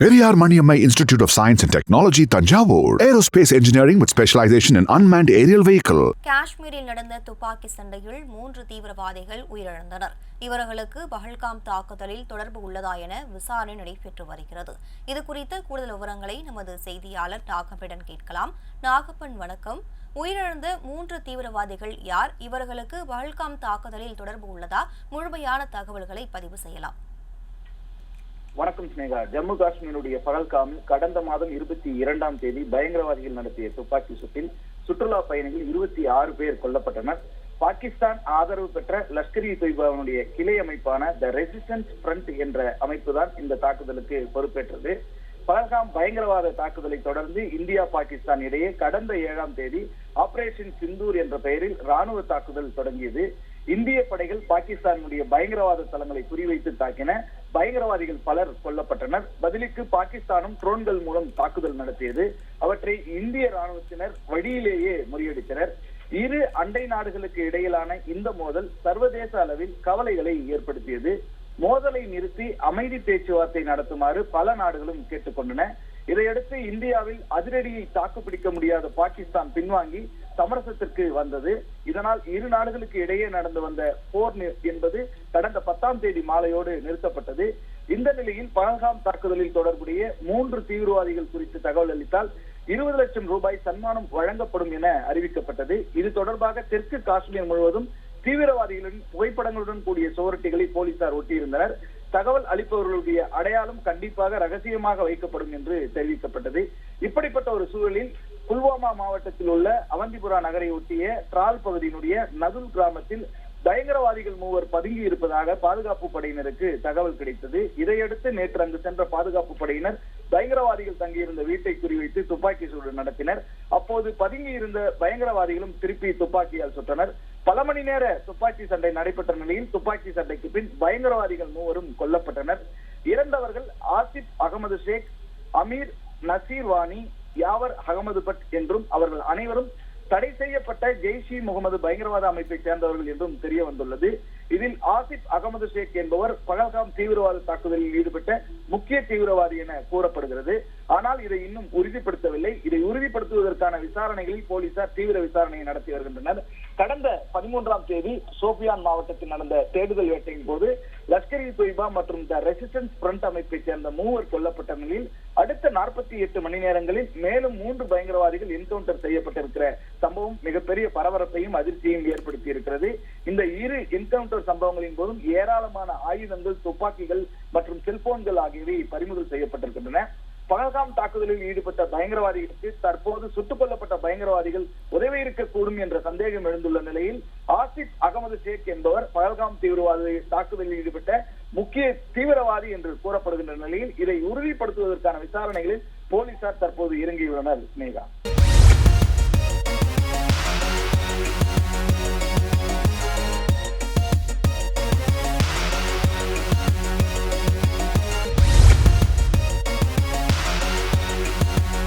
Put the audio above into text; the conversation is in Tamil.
Periyar Maniammai institute of science and technology Thanjavur aerospace engineering with specialization in unmanned aerial vehicle காஷ்மீரில் நடந்த துப்பாக்கி சண்டையில் மூன்று தீவிரவாதிகள் உயிரிழந்தனர். இவர்களுக்கு பஹல்காம் தாக்குதலில் தொடர்பு உள்ளதா என விசாரணை நடைபெற்று வருகிறது. இது குறித்த கூடுதல் விவரங்களை நமது செய்தியாளர் நாகப்பனிடம் கேட்கலாம். நாகப்பன் வணக்கம். உயிரிழந்த மூன்று தீவிரவாதிகள் யார்? இவர்களுக்கு பஹல்காம் தாக்குதலில் தொடர்பு உள்ளதா? முழுமையான தகவல்களை பதிவு செய்யலாம். வணக்கம் ஸ்னேகா ஜம்மு காஷ்மீருடைய பகல்காமில் கடந்த மாதம் இருபத்தி இரண்டாம் தேதி பயங்கரவாதிகள் நடத்திய துப்பாக்கி சுட்டில் சுற்றுலா பயணிகள் இருபத்தி ஆறு பேர் கொல்லப்பட்டனர். பாகிஸ்தான் ஆதரவு பெற்ற லஷ்கர் இ தொய்பாவினுடைய கிளை அமைப்பான த ரெசிஸ்டன்ஸ் ஃப்ரண்ட் என்ற அமைப்புதான் இந்த தாக்குதலுக்கு பொறுப்பேற்றது. பகல்காம் பயங்கரவாத தாக்குதலை தொடர்ந்து இந்தியா பாகிஸ்தான் இடையே கடந்த ஏழாம் தேதி ஆபரேஷன் சிந்தூர் என்ற பெயரில் ராணுவ தாக்குதல் தொடங்கியது. இந்திய படைகள் பாகிஸ்தானுடைய பயங்கரவாத தளங்களை குறிவைத்து தாக்கின. பயங்கரவாதிகள் பலர் கொல்லப்பட்டனர். பதிலுக்கு பாகிஸ்தானும் ட்ரோன்கள் மூலம் தாக்குதல் நடத்தியது. அவற்றை இந்திய ராணுவத்தினர் வழியிலேயே முறியடித்தனர். இரு அண்டை நாடுகளுக்கு இடையிலான இந்த மோதல் சர்வதேச அளவில் கவலைகளை ஏற்படுத்தியது. மோதலை நிறுத்தி அமைதி பேச்சுவார்த்தை நடத்துமாறு பல நாடுகளும் கேட்டுக்கொண்டன. இதையடுத்து இந்தியாவில் அதிரடியை தாக்குப்பிடிக்க முடியாத பாகிஸ்தான் பின்வாங்கி சமரசத்திற்கு வந்தது. இதனால் இரு நாடுகளுக்கு இடையே நடந்து வந்த போர் என்பது கடந்த பத்தாம் தேதி மாலையோடு நிறுத்தப்பட்டது. இந்த நிலையில் பகல்காம் தாக்குதலில் தொடர்புடைய மூன்று தீவிரவாதிகள் குறித்து தகவல் அளித்தால் இருபது லட்சம் ரூபாய் சன்மானம் வழங்கப்படும் என அறிவிக்கப்பட்டது. இது தொடர்பாக தெற்கு காஷ்மீர் முழுவதும் தீவிரவாதிகளின் புகைப்படங்களுடன் கூடிய சுவரொட்டிகளை போலீசார் ஒட்டியிருந்தனர். தகவல் அளிப்பவர்களுடைய அடையாளம் கண்டிப்பாக ரகசியமாக வைக்கப்படும் என்று தெரிவிக்கப்பட்டது. இப்படிப்பட்ட ஒரு சூழலில் புல்வாமா மாவட்டத்தில் உள்ள அவந்திபுரா நகரை ஒட்டிய டிரால் பகுதியினுடைய நதுல் கிராமத்தில் பயங்கரவாதிகள் மூவர் பதுங்கி இருப்பதாக பாதுகாப்பு படையினருக்கு தகவல் கிடைத்தது. இதையடுத்து நேற்று அங்கு சென்ற பாதுகாப்பு படையினர் பயங்கரவாதிகள் தங்கியிருந்த வீட்டை குறிவைத்து துப்பாக்கி சூடு நடத்தினர். அப்போது பதுங்கி இருந்த பயங்கரவாதிகளும் திருப்பி துப்பாக்கியால் சுட்டனர். பல மணி நேர துப்பாக்கி சண்டை நடைபெற்ற நிலையில் துப்பாக்கி சண்டைக்கு பின் பயங்கரவாதிகள் மூவரும் கொல்லப்பட்டனர். இறந்தவர்கள் ஆசிப் அகமது ஷேக் அமீர் நசீர் வாணி யாவர் அகமது பட் என்றும் அவர்கள் அனைவரும் தடை செய்யப்பட்ட ஜெய்ஷ் இ முகமது பயங்கரவாத அமைப்பை சேர்ந்தவர்கள் என்றும் தெரிய வந்துள்ளது. இதில் ஆசிப் அகமது ஷேக் என்பவர் பகல்காம் தீவிரவாத தாக்குதலில் ஈடுபட்ட முக்கிய தீவிரவாதி என கூறப்படுகிறது. ஆனால் இதை இன்னும் உறுதிப்படுத்தவில்லை. இதை உறுதிப்படுத்துவதற்கான விசாரணைகளில் போலீசார் தீவிர விசாரணையை நடத்தி வருகின்றனர். கடந்த பதிமூன்றாம் தேதி சோபியான் மாவட்டத்தில் நடந்த தேடுதல் வேட்டையின் போது லஷ்கர் இ தொய்பா மற்றும் த ரெசிஸ்டன்ஸ் பிரண்ட் அமைப்பை சேர்ந்த மூவர் கொல்லப்பட்ட நிலையில் அடுத்த நாற்பத்தி எட்டு மணி நேரங்களில் மேலும் மூன்று பயங்கரவாதிகள் என்கவுண்டர் செய்யப்பட்டிருக்கிற சம்பவம் மிகப்பெரிய பரபரப்பையும் அதிர்ச்சியையும் ஏற்படுத்தி இருக்கிறது இந்த இரு என்கவுண்டர் சம்பவங்களின் போதும் ஏராளமான ஆயுதங்கள் துப்பாக்கிகள் மற்றும் செல்போன்கள் ஆகியவை பறிமுதல் செய்யப்பட்டிருக்கின்றன. பகல்காம் தாக்குதலில் ஈடுபட்ட பயங்கரவாதிகளுக்கு தற்போது சுட்டுக் கொல்லப்பட்ட பயங்கரவாதிகள் உதவி இருக்கக்கூடும் என்ற சந்தேகம் எழுந்துள்ள நிலையில் ஆசிப் அகமது ஷேக் என்பவர் பகல்காம் தீவிரவாத தாக்குதலில் ஈடுபட்ட முக்கிய தீவிரவாதி என்று கூறப்படுகின்ற நிலையில் இதை உறுதிப்படுத்துவதற்கான விசாரணைகளில் போலீசார் தற்போது இறங்கியுள்ளனர். ஸ்னேகா